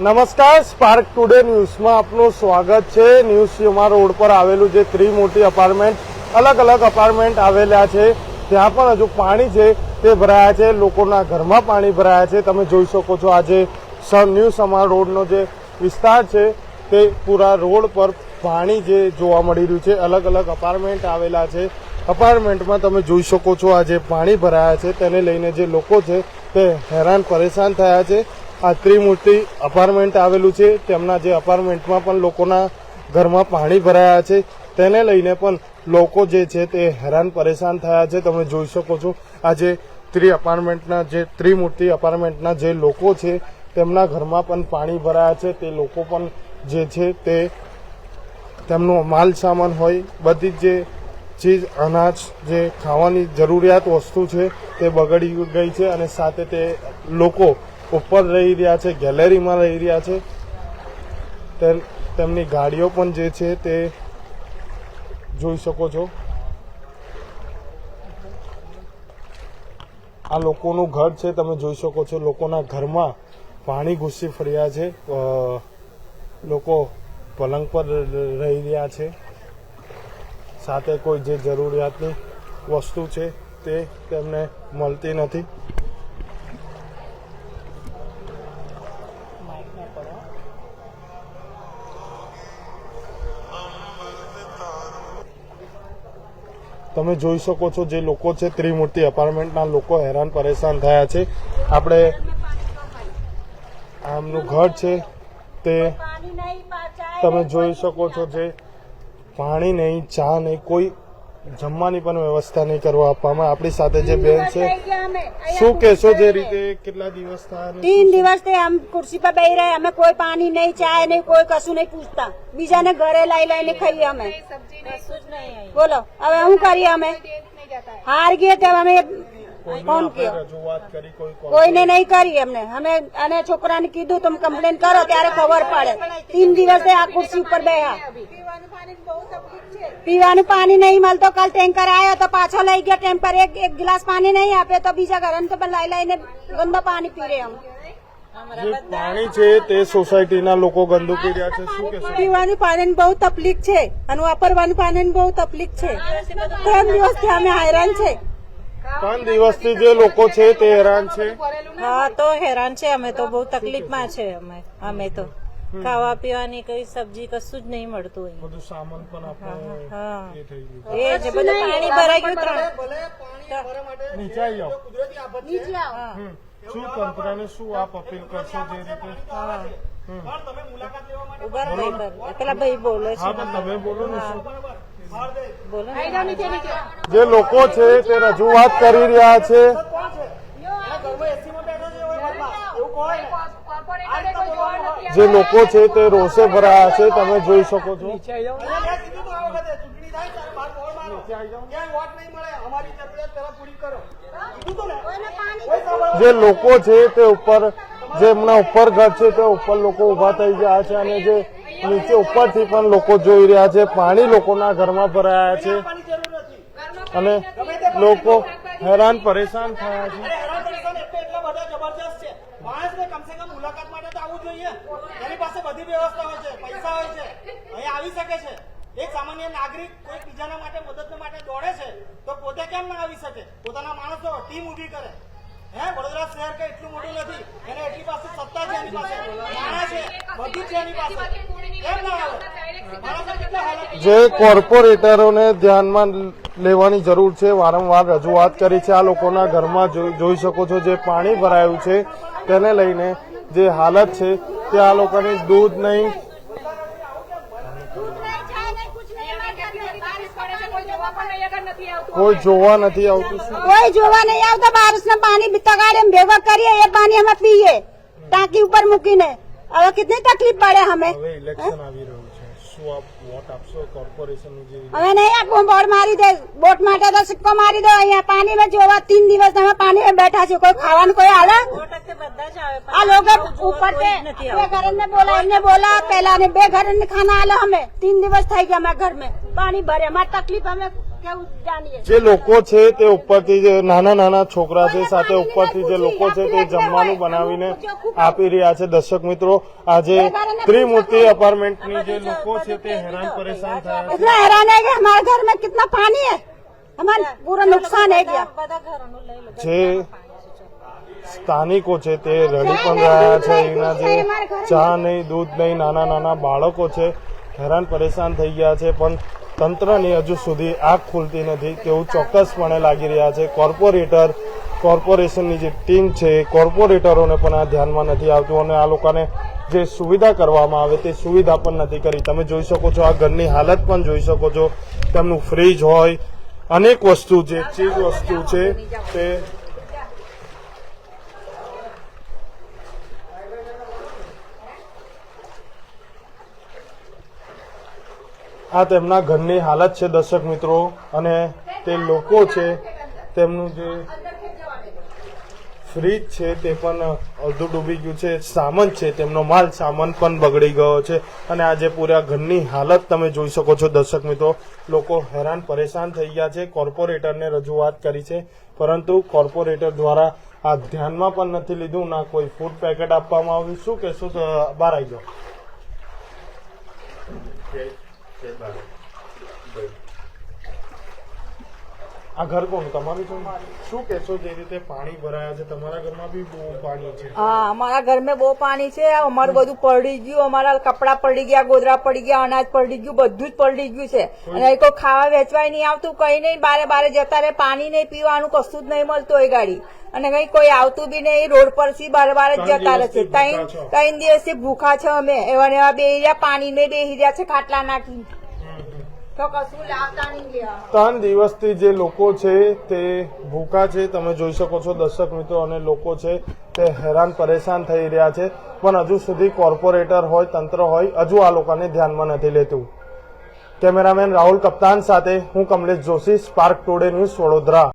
નમસ્કાર spark today ન્યૂઝમાં આપનું સ્વાગત છે. ન્યૂઝ યુમા રોડ પર આવેલું જે ત્રિમૂર્તિ અપાર્ટમેન્ટ અલગ અલગ અપાર્ટમેન્ટ આવેલા છે. ત્યાં પણ હજુ પાણી છે તે ભરાયા છે. લોકોના ઘરમાં પાણી ભરાયા છે. તમે જોઈ શકો છો આજે ન્યૂ સમા રોડનો જે વિસ્તાર છે તે પૂરા રોડ પર પાણી જે જોવા મળી રહ્યું છે. અલગ અલગ અપાર્ટમેન્ટ આવેલા છે. અપાર્ટમેન્ટમાં તમે જોઈ શકો છો આજે પાણી ભરાયા છે તેને લઈને જે લોકો છે તે હેરાન પરેશાન થયા છે. આ ત્રિમૂર્તિ અપાર્ટમેન્ટ આવેલું છે. તેમના જે અપાર્ટમેન્ટમાં પણ લોકોના ઘરમાં પાણી ભરાયા છે. તેને લઈને પણ લોકો જે છે તે હેરાન પરેશાન થયા છે. તમે જોઈ શકો છો, આ જે ત્રિ અપાર્ટમેન્ટના જે ત્રિમૂર્તિ અપાર્ટમેન્ટના જે લોકો છે, તેમના ઘરમાં પણ પાણી ભરાયા છે. તે લોકો પણ જે છે તે તેમનો માલ સામાન હોય, બધી જ ચીજ, અનાજ, જે ખાવાની જરૂરિયાત વસ્તુ છે, તે બગડી ગઈ છે અને સાથે તે લોકો ઉપર રહી રહ્યા છે, ગેલેરીમાં રહી રહ્યા છે. તેમ- તેમની ગાડીઓ પણ જે છે તે જોઈ શકો છો. આ લોકોનું ઘર છે, તમે જોઈ શકો છો. લોકોના ઘરમાં પાણી ઘૂસી ફર્યા છે. લોકો પલંગ પર રહી રહ્યા છે. સાથે કોઈ જે જરૂરિયાતની વસ્તુ છે તે તેમને મળતી નથી. તમે જોઈ શકો છો જે લોકો છે ત્રિમૂર્તિ અપાર્ટમેન્ટના લોકો હેરાન પરેશાન થયા છે. આપણે આમનું ઘર છે તે તમે જોઈ શકો છો જે પાણી નહીં ચા નહીં કોઈ જમવાની પણ વ્યવસ્થા નહીં કરવા આપવામાં. આપણી સાથે જે બેન છે શું કહેશો જે રીતે કેટલા દિવસ તીન દિવસથી આમ ખુરશી પર બેહી રહ્યા અમે કોઈ પાણી નહીં ચાય નહીં કોઈ કશું નહીં પૂછતા. બીજાને ઘરે લઈ લઈને ખાઈએ અમે. બોલો હવે શું કરીએ અમે? હાર ગયે તેમ અમે કોણ કયો? કોઈને નહીં કરી એમને. અમે અને છોકરાને કીધું તમે કમ્પ્લેન કરો ત્યારે ખબર પડે. તીન દિવસે આ ખુરશી ઉપર બેહા પીવાનું પાણી નહીં મળતો. કાલ ટેન્કર આવ્યો તો પાછો લઈ ગયો ટેમ્પર એક એક ગ્લાસ પાણી નહીં આપે તો બીજા ઘરે તો લઈ લઈને ગંદો પાણી પી રહે અમે. પાણી છે તે સોસાયટીના લોકો ગંદુ પી રહ્યા છે. શું કે પીવાનું પાણીની બહુ તકલીફ છે અને વાપરવાનું પાણીની બહુ તકલીફ છે. ત્રણ દિવસથી અમે હેરાન છે. ત્રણ દિવસથી જે લોકો છે તે હેરાન છે? હા તો હેરાન છે. અમે તો બહુ તકલીફમાં છે અમે. અમે તો ખાવા પીવાની કઈ સબ્જી કશું જ નહીં મળતું હોય બધું સામાન પણ આપણે એ થઈ ગયું. એ જે બધું પાણી ભરાઈ ગયું ત્રણ. નીચે આવી જાઓ. હમ. શું તંત્રને શું આપ અપીલ કરશો જે રીતે? ઊભા પેલા ભાઈ બોલે છે. તમે બોલો ને શું? બોલો ને. જે લોકો છે તે રજૂઆત કરી રહ્યા છે. જે લોકો છે તે રોષે ભરાયા છે તમે જોઈ શકો છો. જે લોકો છે તે ઉપર જે એમના ઉપર ઘર છે તે ઉપર લોકો ઊભા થઈ ગયા છે અને જે નીચે ઉપરથી પણ લોકો જોઈ રહ્યા છે. પાણી લોકોના ઘરમાં ભરાયા છે. અને લોકો હેરાન, પરેશાન થયા છે. માણસને કમસે કમ મુલાકાત માટે તો આવવું જોઈએ. એની પાસે બધી વ્યવસ્થા હોય છે, પૈસા હોય છે. અહીં આવી શકે છે. એક સામાન્ય નાગરિક કોઈ માટે મદદ માટે દોડે છે, તો પોતે કેમ ના આવી શકે? પોતાના માણસો ટીમ ઊભી કરે. હે, વડોદરા શહેર કે એટલું મોટું નથી. એને એટલી પાસે સત્તા છે એની પાસે. માણસ છે, બધું છે એની પાસે. જે કોર્પોરેટરોને ધ્યાનમાં લેવાની જરૂર છે વારંવાર રજૂઆત કરી છે. આ લોકોના ઘરમાં જોઈ જોઈ શકો છો જે પાણી ભરાયું છે તેને લઈને જે હાલત છે તે આ લોકોની દૂધ નહીં. કોઈ જોવા નથી આવતું. કોઈ જોવા નહીં આવતા. બારિશ ના પાણી તગાડે ભેગા કરીએ એ પાણી અમે પીએ ટાંકી ઉપર મૂકીને. હવે કેટલી તકલીફ પડે અમે હવે નહીં આપો બોટ મારી દે. બોટ માટે તો સિક્કો મારી દો. અહીંયા પાણી માં જોવા તીન દિવસ અમે પાણી માં બેઠા છે. કોઈ ખાવાનું કોઈ હાલે? આ લોકો ઉપર બે ઘર ને બોલા એમને બોલા પેલા ને બે ઘર ને ખાના હાલે અમે તીન દિવસ થઈ ગયા અમારા ઘરમાં પાણી ભરે. અમારે તકલીફ અમે જે લોકો છે તે ઉપરથી જે નાના નાના છોકરા છે સાથે ઉપરથી જે લોકો છે તે જમવાનું બનાવીને આપી રહ્યા છે. દર્શક મિત્રો આજે ત્રિમૂર્તિ અપાર્ટમેન્ટની જે લોકો છે તે હેરાન પરેશાન થયા હેરાન ઘર મે કિતના પાણી પૂરા નુકસાન જે સ્થાનિકો છે તે રડી પણ રહ્યા છે. એના જે ચા નહીં દૂધ નહીં નાના નાના બાળકો છે હેરાન પરેશાન થઈ ગયા છે. પણ તંત્રની હજુ સુધી આંખ ખુલતી નથી તેવું ચોક્કસપણે લાગી રહ્યા છે. કોર્પોરેટર, કોર્પોરેશનની જે ટીમ છે, કોર્પોરેટરોને પણ આ ધ્યાનમાં નથી આવતું અને આ લોકોને જે સુવિધા કરવામાં આવે તે સુવિધા પણ નથી કરી. તમે જોઈ શકો છો આ ઘરની હાલત પણ જોઈ શકો છો. તેમનું ફ્રીજ હોય, અનેક વસ્તુ જે ચીજ વસ્તુ છે તે આ તેમના ઘરની હાલત છે દર્શક મિત્રો અને તે લોકો છે, તેમનું જે ફ્રીજ છે તે પણ અડધું ડૂબી ગયું છે. સામાન છે, તેમનો માલ સામાન પણ બગડી ગયો છે. અને આજે પૂરા ઘરની હાલત તમે જોઈ શકો છો દર્શક મિત્રો. લોકો હેરાન પરેશાન થઈ ગયા છે, કોર્પોરેટરને રજૂઆત કરી છે. પરંતુ કોર્પોરેટર દ્વારા આ ધ્યાનમાં પણ નથી લીધું, ના કોઈ ફૂડ પેકેટ આપવામાં આવ્યું. શું કે શું બહાર આવી જાઓ. Quebrado. આ ઘર કોણ તમારું છે શું કહેશો જે રીતે પાણી ભરાયા છે? તમારા ઘરમાં બી બહુ પાણી છે. હા અમારા ઘર મેં બહુ પાણી છે. અમારું બધું પડી ગયું. અમારા કપડા પડી ગયા ગોદરા પડી ગયા અનાજ પડી ગયું બધું જ પડી ગયું છે. અને કોઈ ખાવા વેચવાય નહીં આવતું કઈ નહીં. બારે બારે જતા રહે. પાણી નહીં પીવાનું કશું જ નહીં મળતું એ ગાડી. અને કઈ કોઈ આવતું બી નહીં. રોડ પરથી બાર બાર જ જતા રહે છે. ત્રણ. ત્રણ દિવસથી ભૂખા છે અમે. એવા એવા બે રહ્યા પાણી ને બે રહ્યા છે ખાટલા નાખી તો કશું લાવતા નહીં ગયા ત્રણ દિવસથી જે લોકો છે તે ભૂખા છે, તમે જોઈ શકો છો દર્શક મિત્રો અને લોકો છે તે હેરાન પરેશાન થઈ રહ્યા છે. પણ હજુ સુધી કોર્પોરેટર હોય, તંત્ર હોય, હજુ આ લોકોને ધ્યાનમાં નથી લેતું. કેમેરામેન રાહુલ કપ્તાન સાથે હું Kamlesh Joshi, spark today news Vadodara.